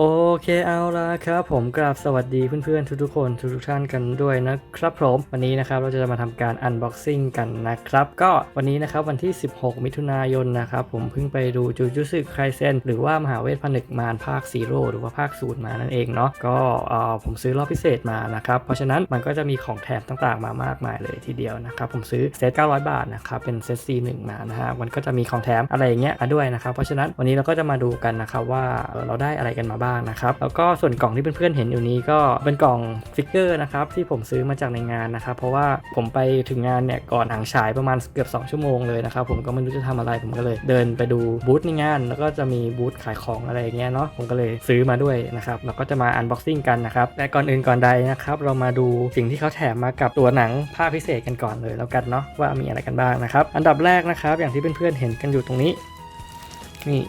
โอเคเอาละครับผมกราบสวัสดีเพื่อนๆทุกๆคนทุกๆท่านกันด้วยนะครับผมวันนี้นะครับเราจะมาทำการ unboxing กันนะครับ ก็วันนี้นะครับวันที่ 16 มิถุนายนนะครับผมเพิ่งไปดูจูจูสึไคเซนหรือว่ามหาเวทผนึกมารภาคซีโร่หรือว่าภาคศูนย์มานั่นเองเนาะก็เออผมซื้อรอบพิเศษมานะครับเพราะฉะนั้นมันก็จะมีของแถมต่างๆมามากมายเลยทีเดียวนะครับผมซื้อเซต900 บาทนะครับเป็นเซต C1 มานะฮะมันก็จะมีของแถมอะไรอย่างเงี้ยด้วยนะครับเพราะฉะนั้นวันนี้เราก็จะมาดูกันนะครับว่าเราได้อะไรกันมาบ้างนะครับ แล้วก็ส่วนกล่องที่เพื่อนๆเห็นอยู่นี้ก็เป็นกล่องฟิกเกอร์นะครับที่ผมซื้อมาจากในงานนะครับ เพราะว่าผมไปถึงงานเนี่ยก่อนหางฉายประมาณเกือบ 2 ชั่วโมงเลยนะครับ ผมก็ไม่รู้จะทำอะไรผมก็เลยเดินไปดูบูธในงาน แล้วก็จะมีบูธขายของอะไรอย่างเงี้ยเนาะผมก็เลยซื้อมาด้วยนะครับเราก็จะมาอันบ็อกซิ่งกันนะครับแต่ก่อนอื่นก่อนใดนะครับเรามาดูสิ่งที่เขาแถมมากับตัวหนังภาคพิเศษกันก่อนเลยแล้วกันเนาะว่ามีอะไรกันบ้างนะครับ อันดับแรกนะครับ อย่างที่เพื่อนๆเห็นกันอยู่ตรงนี้นี่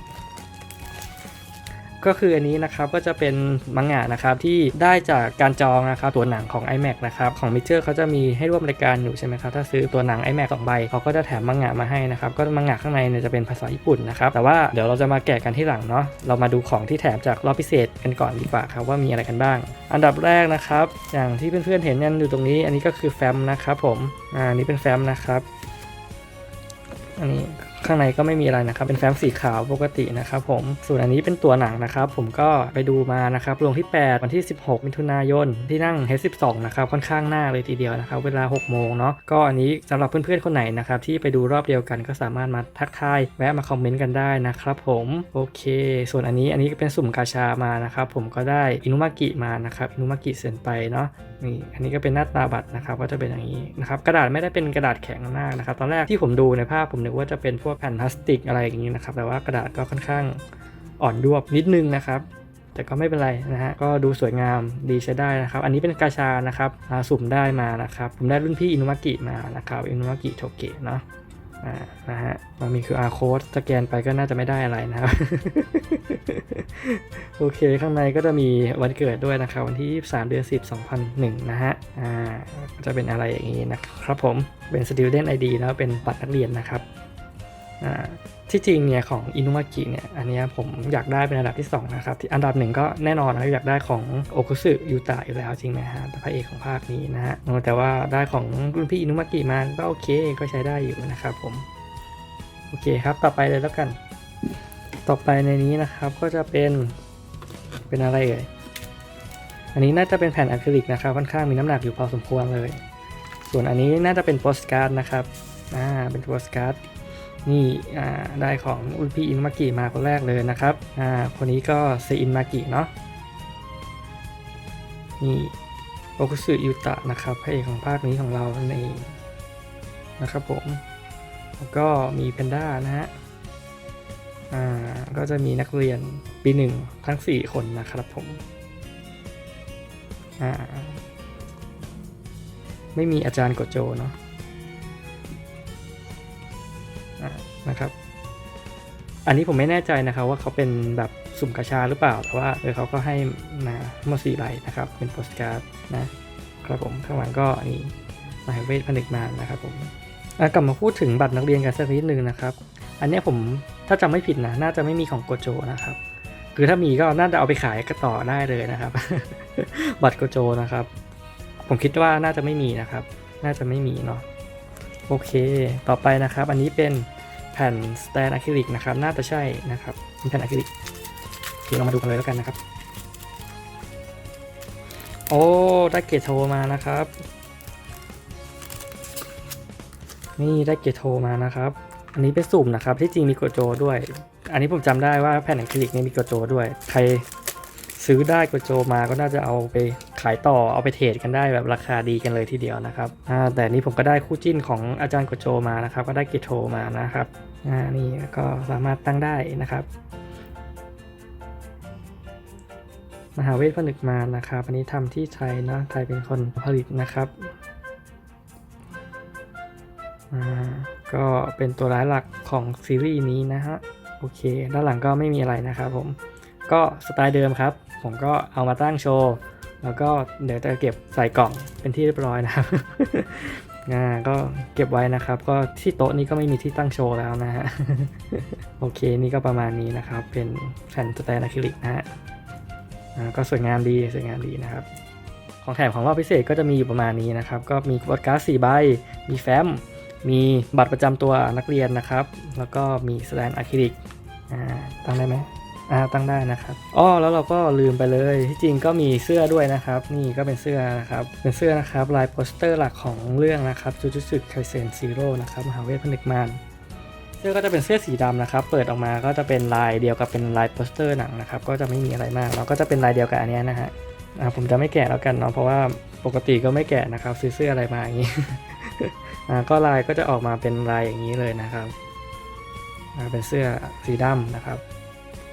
ก็คืออันนี้นะครับก็จะเป็นมังงะนะครับที่ได้จากการจองนะครับตัวหนังของ iMac นะครับของ m i เ e อร์เขาจะมีให้ร่วมรายการอยู่ใช่ไหมครับถ้าซื้อตัวหนัง iMac สองใบเขาก็จะแถมมังงะมาให้นะครับก็มังงะข้างในเนี่ยจะเป็นภาษาญี่ปุ่นนะครับแต่ว่าเดี๋ยวเราจะมาแกะกันที่หลังเนาะเรามาดูของที่แถมจากรอบพิเศษกันก่อนดีกว่าครับว่ามีอะไรกันบ้าง อันดับแรกนะครับอย่างที่เพื่อนๆเห็นกันอยู่ตรงนี้ อันนี้ก็คือแฟ้มนะครับผมอ่าอันนี้เป็นแฟ้มนะครับอันนี้ ข้างในก็ไม่มีอะไรนะครับ เป็นแฟ้มสีขาวปกตินะครับผม ส่วนอันนี้เป็นตัวหนังนะครับ ผมก็ไปดูมานะครับลงที่ 8 วันที่ 16 มิถุนายน ที่นั่ง H12 นะครับ ค่อนข้างหน้าเลยทีเดียวนะครับ เวลา 6 โมงเนาะ ก็อันนี้สำหรับเพื่อนๆ คนไหนนะครับที่ไปดูรอบเดียวกันก็สามารถมาทักทายแวะมาคอมเมนต์กันได้นะครับผม โอเค ส่วนอันนี้อันนี้เป็นสุ่มกาชามานะครับ ผมก็ได้อินุมากิมานะครับ อินุมากิเซ็นไปเนาะ นี่ อันนี้ก็เป็นหน้าตาบัตรนะครับ ก็จะเป็นอย่างนี้นะครับ กระดาษไม่ได้เป็นกระดาษแข็งมากนะครับ ตอนแรกที่ผมดูในภาพผมนึกว่าจะเป็นพวกแผ่นพลาสติกอะไรอย่างนี้นะครับ แต่ว่ากระดาษก็ค่อนข้างอ่อนยวบนิดนึงนะครับ แต่ก็ไม่เป็นไรนะฮะ ก็ดูสวยงามดีใช้ได้นะครับ อันนี้เป็นกาชานะครับอ่าสุ่มได้มานะครับ ผมได้รุ่นพี่อินุมากิมานะครับอินุมากิโทเกะเนาะอ่านะฮะมันมีคือ R code สแกนไปก็น่าจะไม่ได้อะไรนะครับ โอเคข้างในก็จะมีวันเกิดด้วยนะครับ วันที่ 23 เดือน 10 2001 นะฮะ อ่า จะเป็นอะไรอย่างนี้นะครับผม เป็น Student ID แล้วเป็นบัตรนักเรียนนะครับ ที่จริงเนี่ยของอินุมากิเนี่ยอันนี้ผมอยากได้เป็นอันดับที่2นะครับที่อันดับหนึ่งก็แน่นอนนะอยากได้ของโอคุสึยูตะอยู่แล้วจริงไหมฮะพระเอกของภาคนี้นะฮะแต่ว่าได้ของรุ่นพี่อินุมากิมาก็โอเคก็ใช้ได้อยู่นะครับผมโอเคครับต่อไปเลยแล้วกัน ต่อไปในนี้นะครับก็จะเป็นเป็นอะไรเอ่ยอันนี้น่าจะเป็นแผ่นอะคริลิกนะครับค่อนข้างมีน้ำหนักอยู่พอสมควรเลย ส่วนอันนี้น่าจะเป็นโปสการ์ดนะครับอ่าเป็นโปสการ์ด นี่ได้ของอุลพีอินมากิมาคนแรกเลยนะครับอ่าคนนี้ก็เซอินมากิเนาะนี่โอคุสึยูตะนะครับพระเอกของภาคนี้ของเราในนเองนะครับผมแล้วก็มีแพนด้านะฮะอ่าก็จะมีนักเรียนปีหนึ่งทั้ง 4 คนนะครับผมอ่าไม่มีอาจารย์โกโจเนาะ นะครับ อันนี้ผมไม่แน่ใจนะครับว่าเขาเป็นแบบสุ่มกาชาหรือเปล่า แต่ว่าเออเขาก็ให้มาหมดสี่ใบนะครับ เป็นโปสการ์ดนะครับผมข้างหลังก็นี่มาเวทผนึกมานะครับผมกลับมาพูดถึงบัตรนักเรียนกันสักนิดนึงนะครับ อันนี้ผมถ้าจำไม่ผิดนะน่าจะไม่มีของโกโจนะครับ คือถ้ามีก็น่าจะเอาไปขายกันต่อได้เลยนะครับ บัตรโกโจนะครับ ผมคิดว่าน่าจะไม่มีนะครับ น่าจะไม่มีเนาะโอเค ต่อไปนะครับ อันนี้เป็น ผ่นสแตนอะคริลิกนะครับ น่าจะใช่นะครับเป็นแผ่นอะคริลิกโอเคเรามาดูกันเลยแล้วกันนะครับ โอ้ได้เกรดโทรมานะครับ นี่ได้เกรดโทรมานะครับ อันนี้เป็นสุ่มนะครับ ที่จริงมีโกโจด้วย อันนี้ผมจำได้ว่าแผ่นอะคริลิกนี่มีโกโจด้วย ใครซื้อได้โกโจมาก็น่าจะเอาไปขายต่อเอาไปเทรดกันได้แบบราคาดีกันเลยทีเดียวนะครับแต่นี่ผมก็ได้คู่จิ้นของอาจารย์โกโจมานะครับ ก็ได้เกรดโทรมานะครับ อ่านี่ก็สามารถตั้งได้นะครับ มหาเวทผนึกมานะครับ อันนี้ทำที่ไทยเนะไทยเป็นคนผลิตนะครับอ่าก็เป็นตัวร้ายหลักของซีรีส์นี้นะฮะโอเค ด้านหลังก็ไม่มีอะไรนะครับผมก็สไตล์เดิมครับ ผมก็เอามาตั้งโชว์ แล้วก็เดี๋ยวจะเก็บใส่กล่องเป็นที่เรียบร้อยนะครับ อ่าก็เก็บไว้นะครับ ก็ที่โต๊ะนี้ก็ไม่มีที่ตั้งโชว์แล้วนะฮะ โอเคนี่ก็ประมาณนี้นะครับ เป็นแผ่นสแตนอะคริลิกนะฮะก็สวยงามดีสวยงามดีนะครับ ของแถมของรอบพิเศษก็จะมีอยู่ประมาณนี้นะครับ ก็มีบอดการ์ดสี่ใบ มีแฟ้ม มีบัตรประจำตัวนักเรียนนะครับ แล้วก็มีสแตนอะคริลิกอ่าตั้งได้ไหม อ่าตั้งได้นะครับอ้อแล้วเราก็ลืมไปเลย ที่จริงก็มีเสื้อด้วยนะครับ นี่ก็เป็นเสื้อนะครับ เป็นเสื้อนะครับลายโปสเตอร์หลักของเรื่องนะครับจูจูสึไคเซนซีโร่นะครับมหาเวทผนึกมารเสื้อก็จะเป็นเสื้อสีดำนะครับ เปิดออกมาก็จะเป็นลายเดียวกับเป็นลายโปสเตอร์หนังนะครับ ก็จะไม่มีอะไรมากแล้วก็จะเป็นลายเดียวกับอันนี้นะฮะอ่าผมจะไม่แกะแล้วกันเนาะเพราะว่าปกติก็ไม่แกะนะครับ ซื้อเสื้ออะไรมาอย่างนี้อ่าก็ลายก็จะออกมาเป็นลายอย่างนี้เลยนะครับอ่าเป็นเสื้อสีดำนะครับ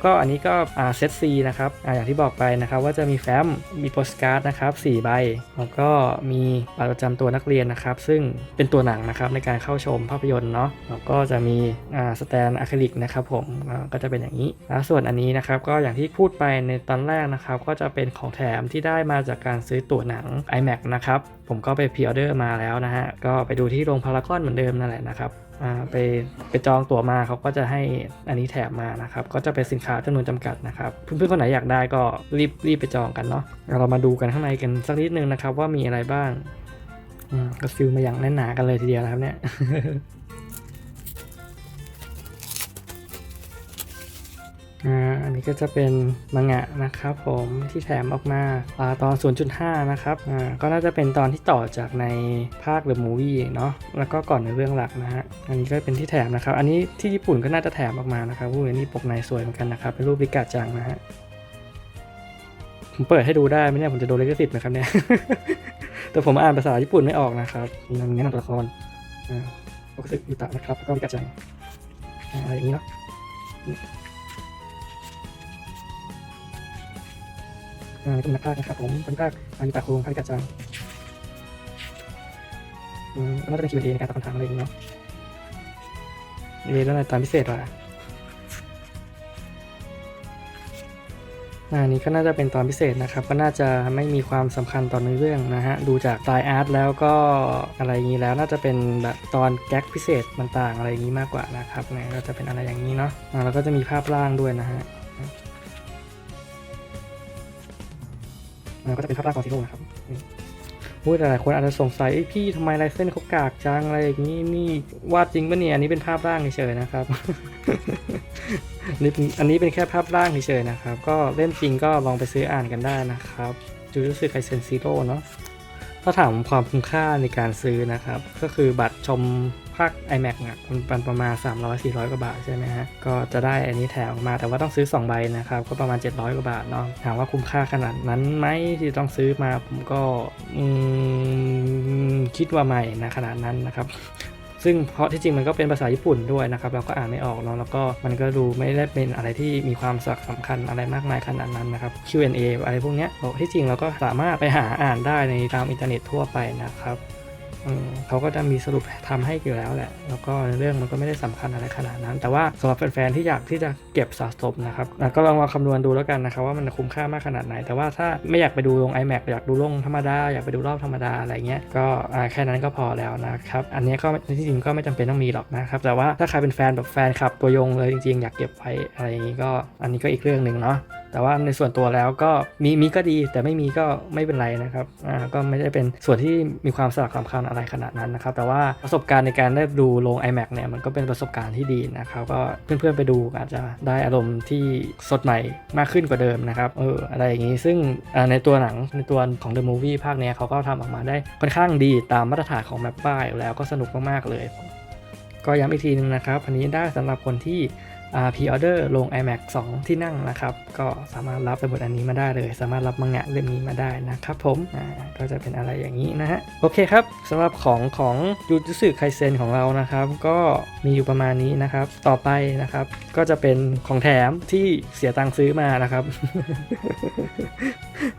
ก็อันนี้ก็เซตซีนะครับออย่างที่บอกไปนะครับว่าจะมีแฟ้มมีโปสการ์ดนะครับ4ใบ แล้วก็มีบัตรประจำตัวนักเรียนนะครับ ซึ่งเป็นตัวหนังนะครับในการเข้าชมภาพยนตร์เนาะแล้วก็จะมีสแตนอะคริลิกนะครับผมก็จะเป็นอย่างนี้แล้วส่วนอันนี้นะครับก็อย่างที่พูดไปในตอนแรกนะครับก็จะเป็นของแถมที่ได้มาจากการซื้อตั๋วหนัง iMac นะครับผมก็ไปพรีออเดอร์มาแล้วนะฮะก็ไปดูที่โรงพารากอนเหมือนเดิมนั่นแหละนะครับ ไปไปจองตั๋วมาเขาก็จะให้อันนี้แถมมานะครับ ก็จะเป็นสินค้าจำนวนจำกัดนะครับ เพื่อนๆคนไหนอยากได้ก็รีบรีบไปจองกันเนาะเอาเรามาดูกันข้างในกันสักนิดนึงนะครับ ว่ามีอะไรบ้างก็ฟิลมาอย่างแน่นหนากันเลยทีเดียวนะครับเนี่ย อันนี้ก็จะเป็นมังงะนะครับผมที่แถมออกมาอตอน 0.5 นะครับก็น่าจะเป็นตอนที่ต่อจากในภาค The Movie เนาะแล้วก็ก่อนในเรื่องหลักนะฮะอันนี้ก็เป็นที่แถมนะครับ อันนี้ที่ญี่ปุ่นก็น่าจะแถมออกมานะครับวู้ยนี่ปกในสวยเหมือนกันนะครับ เป็นรูปริกาจังนะฮะผมเปิดให้ดูได้ไหมเนี่ยผมจะโดนลิขสิทธิ์ไหมครับเนี่ย แต่ผมอ่านภาษาญี่ปุ่นไม่ออกนะครับนี่นแนะนำตัวละครอ่าปกติยูตะนะครับแล้วก็ริกาจังอ่าอะไรอย่างนี้เนาะ อ่าเป็นนักพากนะครับผมเป็นนักพากย์อานิตาคุงพาริกาจังอืมน่าจะเป็น Q&A ในการตอบคำถามอะไรอย่างนี้เนาะเอแล้วอะไรตามพิเศษว่ะอันนี้ก็น่าจะเป็นตอนพิเศษนะครับ ก็น่าจะไม่มีความสำคัญตอนื้อเรื่องนะฮะ ดูจากสไตล์อาร์ตแล้วก็อะไรอย่างนี้แล้วน่าจะเป็นแบบตอนแก๊กพิเศษต่างๆอะไรอย่างนี้มากกว่านะครับเนี่ยก็จะเป็นอะไรอย่างนี้เนาะอ่าแล้วก็จะมีภาพร่างด้วยนะฮะ ก็จะเป็นภาพร่างของซีโร่นะครับนี่พูดหลายๆคนอาจจะสงสัยเอ้พี่ทำไมลายเส้นเขากากจังอะไรอย่างนี้นี่วาดจริงปะเนี่ยอันนี้เป็นภาพร่างเฉยๆนะครับนี่อันนี้เป็นแค่ภาพร่างเฉยๆนะครับ ก็เล่นจริงก็ลองไปซื้ออ่านกันได้นะครับจูจูสึไคเซนซีโร่เนาะถ้าถามความคุ้มค่าในการซื้อนะครับ ก็คือบัตรชม ภาค iMac เนี่ยมันประมาณ 300-400 กว่าบาทใช่ไหมฮะ ก็จะได้อันนี้แถมมาแต่ว่าต้องซื้อ 2 ใบนะครับ ก็ประมาณ 700 กว่าบาทเนาะถามว่าคุ้มค่าขนาดนั้นไหมที่ต้องซื้อมาผมก็คิดว่าไม่นะขนาดนั้นนะครับซึ่งเพราะที่จริงมันก็เป็นภาษาญี่ปุ่นด้วยนะครับเราก็อ่านไม่ออกเนาะแล้วก็มันก็ดูไม่ได้เป็นอะไรที่มีความสำคัญอะไรมากมายขนาดนั้นนะครับ Q&A อะไรพวกเนี้ยที่จริงเราก็สามารถไปหาอ่านได้ในตามอินเทอร์เน็ตทั่วไปนะครับ เขาก็จะมีสรุปทำให้อยู่แล้วแหละ แล้วก็เรื่องมันก็ไม่ได้สำคัญอะไรขนาดนั้น แต่ว่าสำหรับแฟนๆที่อยากที่จะเก็บสะสมนะครับก็ลองมาคำนวณดูแล้วกันนะครับว่ามันคุ้มค่ามากขนาดไหน แต่ว่าถ้าไม่อยากไปดูลง iMac อยากดูลงธรรมดา อยากไปดูรอบธรรมดาอะไรเงี้ยก็แค่นั้นก็พอแล้วนะครับ อันนี้ก็ที่จริงก็ไม่จำเป็นต้องมีหรอกนะครับ แต่ว่าถ้าใครเป็นแฟนแบบแฟนคลับตัวยงเลยจริงๆ อยากเก็บไว้อะไรอย่างนี้ก็อันนี้ก็อีกเรื่องหนึ่งเนาะ แต่ว่าในส่วนตัวแล้วก็มีมีก็ดีแต่ไม่มีก็ไม่เป็นไรนะครับอ่าก็ไม่ได้เป็นส่วนที่มีความสลักสำคัญอะไรขนาดนั้นนะครับ แต่ว่าประสบการณ์ในการได้ดูลง iMac เนี่ยมันก็เป็นประสบการณ์ที่ดีนะครับก็เพื่อนๆไปดูอาจจะได้อารมณ์ที่สดใหม่มากขึ้นกว่าเดิมนะครับเอออะไรอย่างนี้ซึ่งในตัวหนังในตัวของ The Movie ภาคเนี้ยเขาก็ทำออกมาได้ค่อนข้างดีตามมาตรฐานของแมปป้ายแล้วก็สนุกมากๆเลย ก็ย้ำอีกทีนึงนะครับอันนี้ได้สำหรับคนที่ พ r ออเดอร์ลง iMac 2 ที่นั่งนะครับ ก็สามารถรับสมุดอันนี้มาได้เลย สามารถรับมังงะเล่มนี้มาได้นะครับผมก็จะเป็นอะไรอย่างนี้นะฮะ โอเคครับสำหรับของของยูจุสึไคเซนของเรานะครับ ก็มีอยู่ประมาณนี้นะครับ ต่อไปนะครับ ก็จะเป็นของแถมที่เสียตังค์ซื้อมานะครับ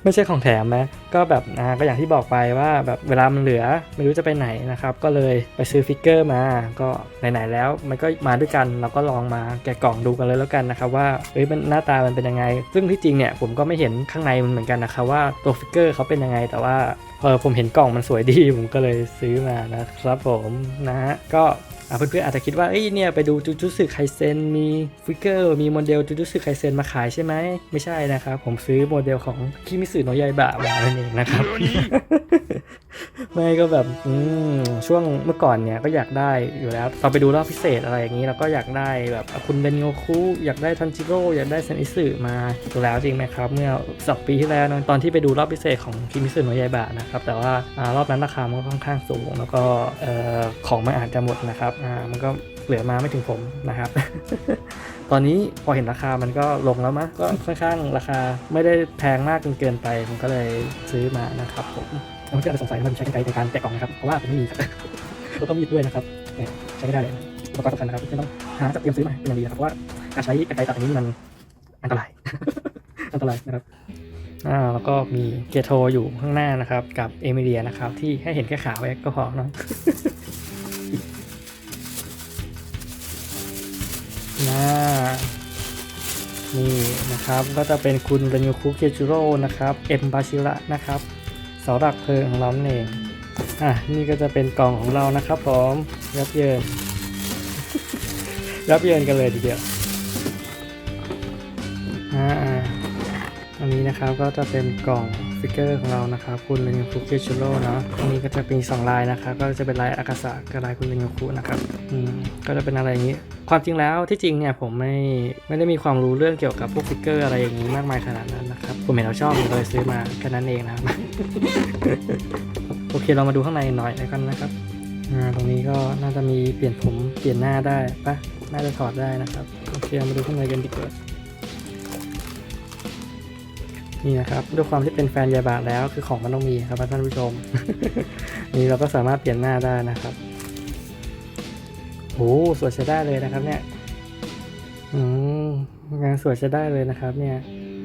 ไม่ใช่ของแถมนะก็แบบอ่าก็อย่างที่บอกไปว่าแบบเวลามันเหลือไม่รู้จะไปไหนนะครับ ก็เลยไปซื้อฟิกเกอร์มาก็ไหนๆแล้ว มันก็มาด้วยกันเราก็ลองมาแกะกล่องดูกันเลยแล้วกันนะครับว่าเอ้ยมันหน้าตามันเป็นยังไง ซึ่งที่จริงเนี่ยผมก็ไม่เห็นข้างในมันเหมือนกันนะครับว่าตัวฟิกเกอร์เขาเป็นยังไงแต่ว่าพอผมเห็นกล่องมันสวยดี ผมก็เลยซื้อมานะครับผมนะฮะก็เพื่อนๆอาจจะคิดว่าเอ้ยเนี่ยไปดูจูจูสึไคเซนมีฟิกเกอร์มีโมเดลจูจูสึไคเซนมาขายใช่ไหมไม่ใช่นะครับ ผมซื้อโมเดลของคิมิสึโนยายบะมานั่นเองนะครับ ไม่ก็แบบอืมช่วงเมื่อก่อนเนี่ยก็อยากได้อยู่แล้วตอนไปดูรอบพิเศษอะไรอย่างนี้เราก็อยากได้แบบคุณเดนโยคุอยากได้ทันจิโร่อยากได้เซนอิสึมาดูแล้วจริงไหมครับ เมื่อสองปีที่แล้วตอนที่ไปดูรอบพิเศษของคิมิสึโนะยายบะนะครับแต่ว่าอรอบนั้นราคามันก็ค่อนข้างสูง แล้วก็ของมันอาจจะหมดนะครับมันก็เหลือมาไม่ถึงผมนะครับ ตอนนี้พอเห็นราคามันก็ลงแล้วมะก็ค่อนข้างราคาไม่ได้แพงมากจนเกินไปผมก็เลยซื้อมานะครับผม แล้วเพื่อนอาจจะสงสัยว่ามันใช้กรรไกรในการแกะกล่องนะครับ เพราะว่าผมไม่มีครับแล้วก็มีดด้วยนะครับเนี่ยใช้ไม่ได้เลยอุปกรณ์สำคัญนะครับที่ต้องหาจัดเตรียมซื้อมาเป็นอย่างดีนะครับเพราะว่าการใช้กรรไกรตัดอย่างนี้มันอันตราย อันตรายนะครับอ่าแล้วก็มีเกโทอยู่ข้างหน้านะครับ กับเอมิเลียนะครับ ที่ให้เห็นแค่ขาไว้ก็พอเนาะน่านี่นะครับก็จะเป็นคุณเรนิวคุเกจูโร่นะครับ เอ็มบาชิระนะครับ สาหลักเพลิงของเราเองอะนี่ก็จะเป็นกล่องของเรานะครับผมยับเยินยับเยินกันเลยทีเดียวอ่าอันนี้นะครับก็จะเป็นกล่องสติกเกอร์ของเรานะครับคุณเรนิวคุเกจูโร่เนาะอันนี้ก็จะเป็นสองลายนะครับก็จะเป็นลายอากาศะกับลายคุณเรนิวคุนะครับอืมก็จะเป็นอะไรอย่างนี้ ความจริงแล้วที่จริงเนี่ยผมไม่ไม่ได้มีความรู้เรื่องเกี่ยวกับพวกฟิกเกอร์อะไรอย่างนี้มากมายขนาดนั้น ผมเห็นเราชอบผมก็เลยซื้อมาแค่นั้นเองนะครับ โอเคเรามาดูข้างในหน่อยแล้วกันนะครับอ่าตรงนี้ก็น่าจะมีเปลี่ยนผมเปลี่ยนหน้าได้ปะน่าจะถอดได้นะครับ โอเคเรามาดูข้างในกันดีกว่านี่นะครับด้วยความที่เป็นแฟนยาบาแล้วคือของมันต้องมีครับท่านผู้ชม นี่เราก็สามารถเปลี่ยนหน้าได้นะครับโอ้สวยใช้ได้เลยนะครับ เนี่ยอืมงานสวยใช้ได้เลยนะครับ เนี่ย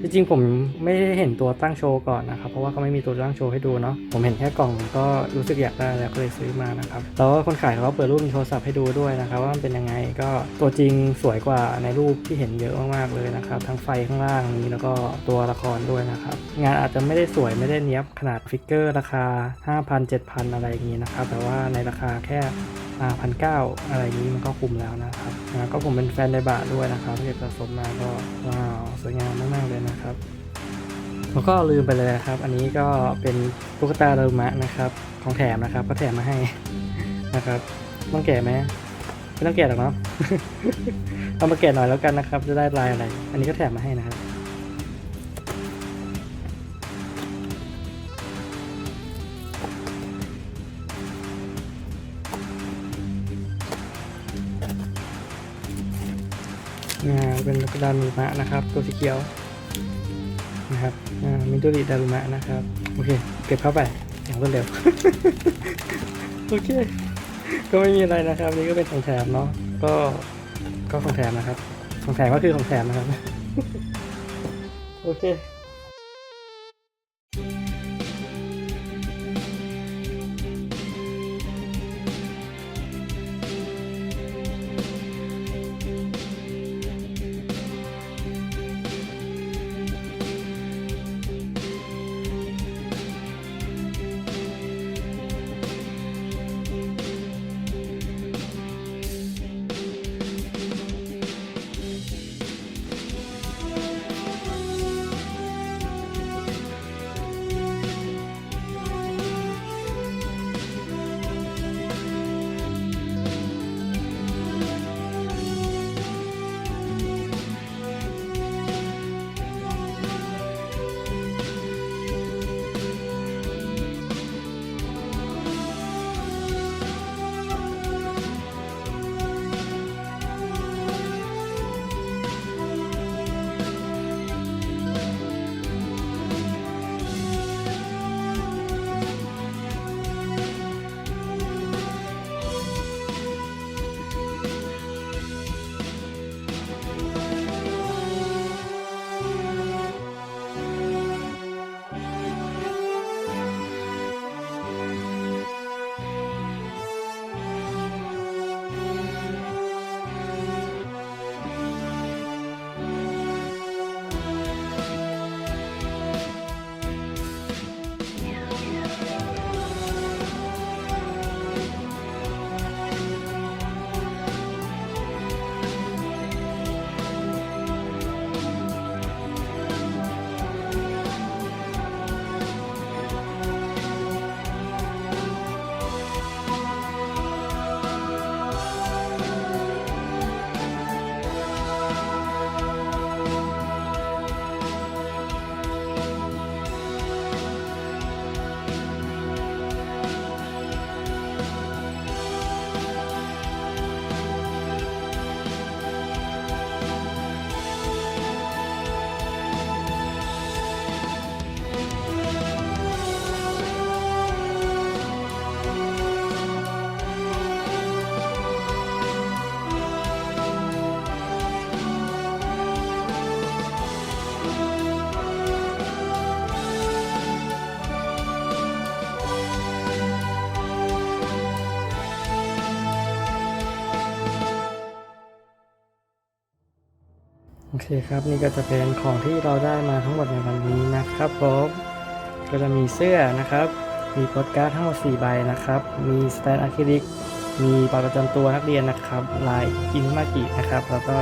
จริงๆผมไม่ได้เห็นตัวตั้งโชว์ก่อนนะครับ เพราะว่าเขาไม่มีตัวตั้งโชว์ให้ดูเนาะผมเห็นแค่กล่องก็รู้สึกอยากได้แล้วก็เลยซื้อมานะครับแล้วคนขายเขาก็เปิดรูปในโทรศัพท์ให้ดูด้วยนะครับ ว่ามันเป็นยังไงก็ตัวจริงสวยกว่าในรูปที่เห็นเยอะมากๆเลยนะครับ ทั้งไฟข้างล่างนี้แล้วก็ตัวละครด้วยนะครับ งานอาจจะไม่ได้สวยไม่ได้เนี้ยบขนาดฟิกเกอร์ราคา 5,000 7,000 อะไรอย่างนี้นะครับ แต่ว่าในราคาแค่พันเก้าอะไรนี้มันก็คุ้มแล้วนะครับอ่าก็ผมเป็นแฟนในบะด้วยนะครับที่เก็บสะสมมาก็ว้าวสวยงามมากๆเลยนะครับแล้วก็ลืมไปเลยนะครับ อันนี้ก็เป็นตุ๊กตาดารุมะนะครับ ของแถมนะครับก็แถมมาให้นะครับ ต้องแกะไหมไม่ต้องแกะหรอกเนาะเอามาแกะหน่อยแล้วกันนะครับ จะได้ลายอะไร อันนี้ก็แถมมาให้นะครับ นะเป็นดารุมะนะครับ ตัวสีเขียวนะครับอ่ามิโดริดารุมะนะครับ โอเค เก็บเข้าไปอย่างรวดเร็ว โอเค ก็ไม่มีอะไรนะครับ นี่ก็เป็นของแถมเนาะก็ก็ของแถมนะครับ ของแถมก็คือของแถมนะครับ โอเค โอเคครับนี่ก็จะเป็นของที่เราได้มาทั้งหมดในวันนี้นะครับผมก็จะมีเสื้อนะครับ มีโปสการ์ดทั้งหมด 4 ใบนะครับ มีสแตนอะคริลิก มีปากประจำตัวนักเรียนนะครับลายอินมากินะครับ แล้วก็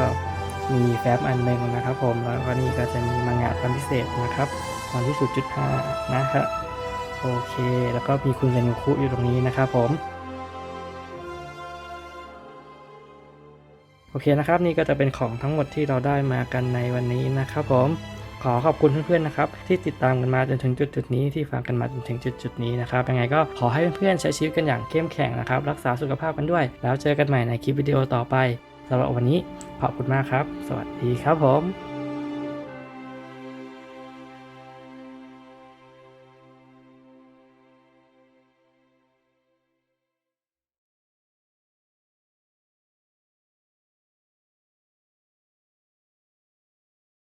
มีแฟ้มอันหนึ่งนะครับ ผมแล้วก็นี่ก็จะมีมังงะตอนพิเศษนะครับตอนที่ 0.5 นะครับโอเค แล้วก็มีคุณเรนุคุอยู่ตรงนี้นะครับผม โอเคนะครับนี่ก็จะเป็นของทั้งหมดที่เราได้มากันในวันนี้นะครับผมขอขอบคุณเพื่อนๆนะครับที่ติดตามกันมาจนถึงจุดจุดๆนี้ที่ฟังกันมาจนถึงจุดจุดๆนี้นะครับยังไงก็ขอให้เพื่อนๆใช้ชีวิตกันอย่างเข้มแข็งนะครับรักษาสุขภาพกันด้วย แล้วเจอกันใหม่ในคลิปวิดีโอต่อไปสำหรับวันนี้ขอบคุณมากครับ สวัสดีครับผม